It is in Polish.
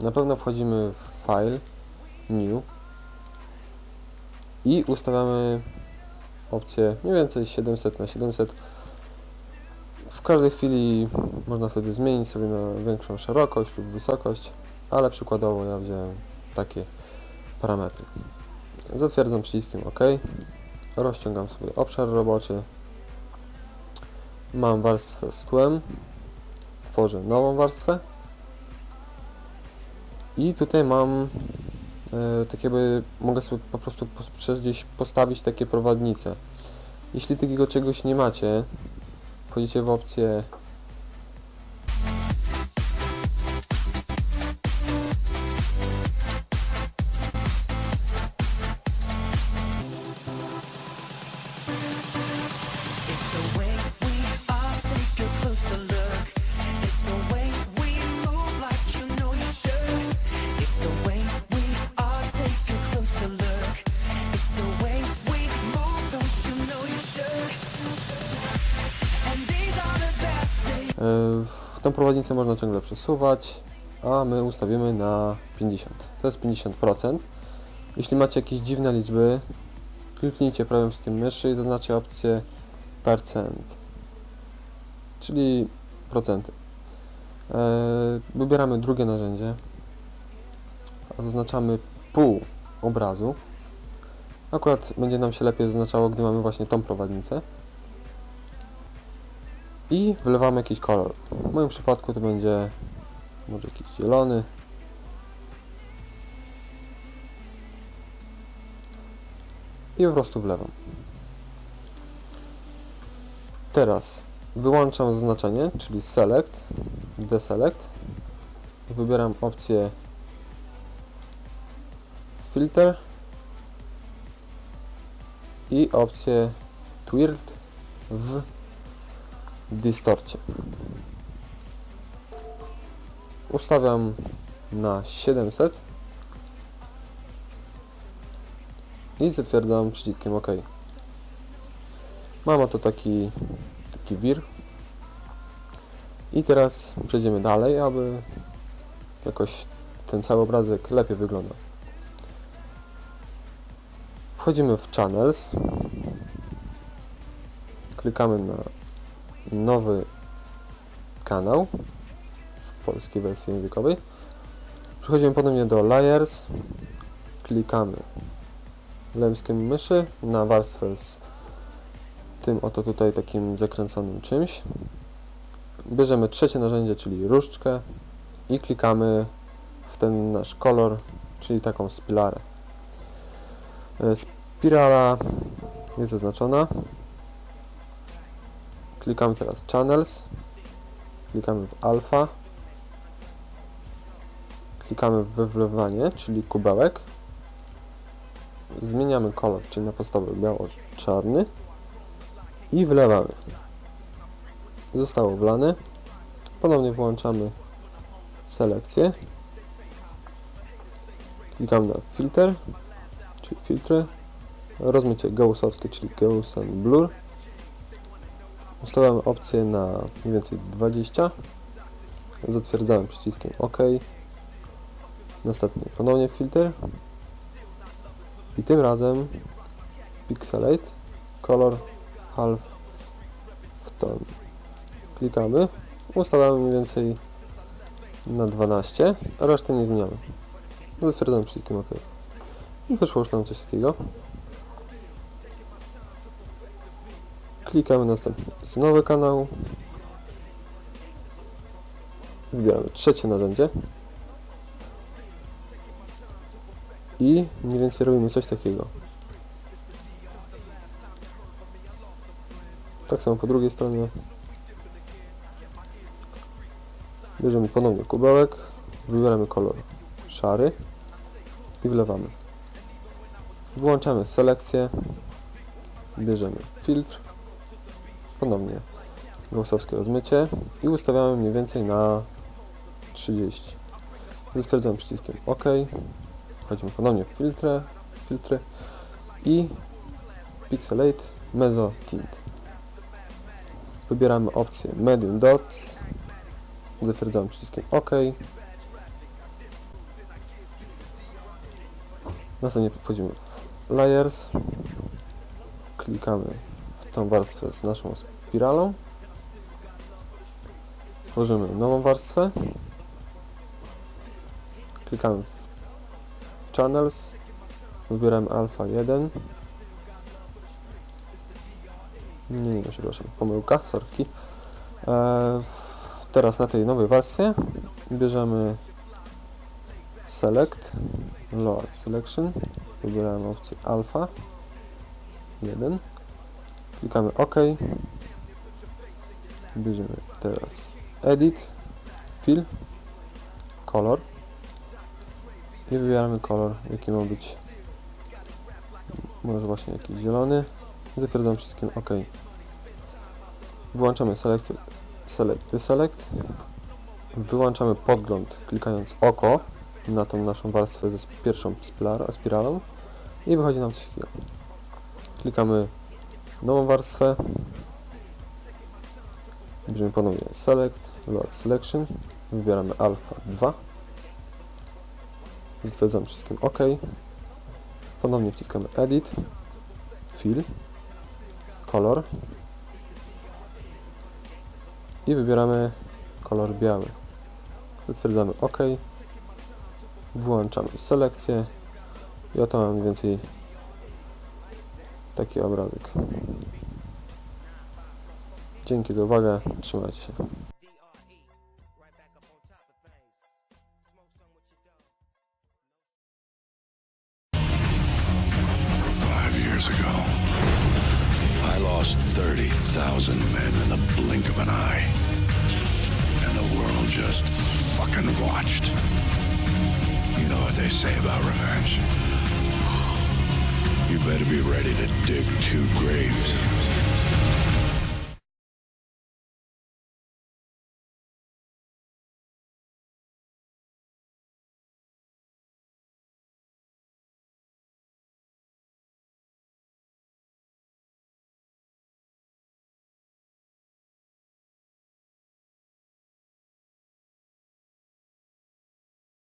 na pewno wchodzimy w File, New i ustawiamy opcję mniej więcej 700 na 700 w każdej chwili można wtedy zmienić sobie na większą szerokość lub wysokość, ale przykładowo ja wziąłem takie parametry. Zatwierdzam przyciskiem OK. Rozciągam sobie obszar roboczy. Mam warstwę z tłem. Tworzę nową warstwę. I tutaj mam e, tak jakby mogę sobie po prostu przez gdzieś postawić takie prowadnice. Jeśli takiego czegoś nie macie, wchodzicie w opcję tą prowadnicę można ciągle przesuwać, a my ustawimy na 50. To jest 50%. Jeśli macie jakieś dziwne liczby, kliknijcie prawym przyciskiem myszy i zaznaczcie opcję percent, czyli procenty. E, Wybieramy drugie narzędzie, a zaznaczamy pół obrazu. Akurat będzie nam się lepiej zaznaczało, gdy mamy właśnie tą prowadnicę i wlewamy jakiś kolor. W moim przypadku to będzie może jakiś zielony. I po prostu wlewam. Teraz wyłączam zaznaczenie, czyli select, deselect. Wybieram opcję filter i opcję twirt w distorcie. Ustawiam na 700 i zatwierdzam przyciskiem OK. Mam oto taki, taki wir. I teraz przejdziemy dalej, aby jakoś ten cały obrazek lepiej wyglądał. Wchodzimy w Channels. Klikamy na nowy kanał w polskiej wersji językowej. Przechodzimy ponownie do Layers. Klikamy lewskiem myszy na warstwę z tym oto tutaj takim zakręconym czymś. Bierzemy trzecie narzędzie, czyli różdżkę i klikamy w ten nasz kolor, czyli taką spilarę. E, Spirala jest zaznaczona. Klikamy teraz Channels. Klikamy w Alpha. Klikamy w wywlewanie, czyli kubełek. Zmieniamy kolor, czyli na podstawowy biało-czarny. I wlewamy. Zostało wlane. Ponownie włączamy selekcję. Klikamy na filter, czyli filtry. Rozmycie gaussowskie, czyli Gauss and Blur. Ustawiamy opcję na mniej więcej 20. Zatwierdzamy przyciskiem OK. Następnie ponownie filtr. I tym razem Pixelate Color Half w ton. Klikamy. Ustawiamy mniej więcej na 12, a resztę nie zmieniamy. Zatwierdzamy przyciskiem OK. I wyszło już nam coś takiego. Klikamy następnie z nowy kanał. Wybieramy trzecie narzędzie. I mniej więcej robimy coś takiego. Tak samo po drugiej stronie. Bierzemy ponownie kubełek, wybieramy kolor szary i wlewamy. Włączamy selekcję, bierzemy filtr, ponownie gaussowskie rozmycie i ustawiamy mniej więcej na 30. Zatwierdzamy przyciskiem OK. Wchodzimy ponownie w filtry, filtry i Pixelate Meso Tint. Wybieramy opcję Medium Dots. Zatwierdzamy przyciskiem OK. Następnie wchodzimy w Layers. Klikamy tą warstwę z naszą spiralą. Tworzymy nową warstwę. Klikamy w Channels. Wybieramy Alpha 1. Nie, nie, przepraszam, pomyłka, sorki. Eee, teraz na tej nowej warstwie bierzemy Select, Load Selection, wybieramy opcję Alpha 1, klikamy OK, bierzemy teraz Edit, Fill, Color i wybieramy kolor, jaki ma być, może właśnie jakiś zielony, zatwierdzam wszystkim OK. Wyłączamy selekcję Select. Deselect, wyłączamy podgląd klikając oko na tą naszą warstwę ze pierwszą spiral- spiralą. I wychodzi nam coś takiego. Klikamy nową warstwę, bierzemy ponownie Select, Load Selection, wybieramy Alpha 2, zatwierdzamy wszystkim OK, ponownie wciskamy Edit, Fill, Color i wybieramy kolor biały. Zatwierdzamy OK. Włączamy selekcję. I oto mamy więcej taki obrazek. Dzięki za uwagę, trzymajcie się. I lost 30,000 men in the blink of an eye. And the world just fucking watched. You know what they say about revenge? You better be ready to dig two graves.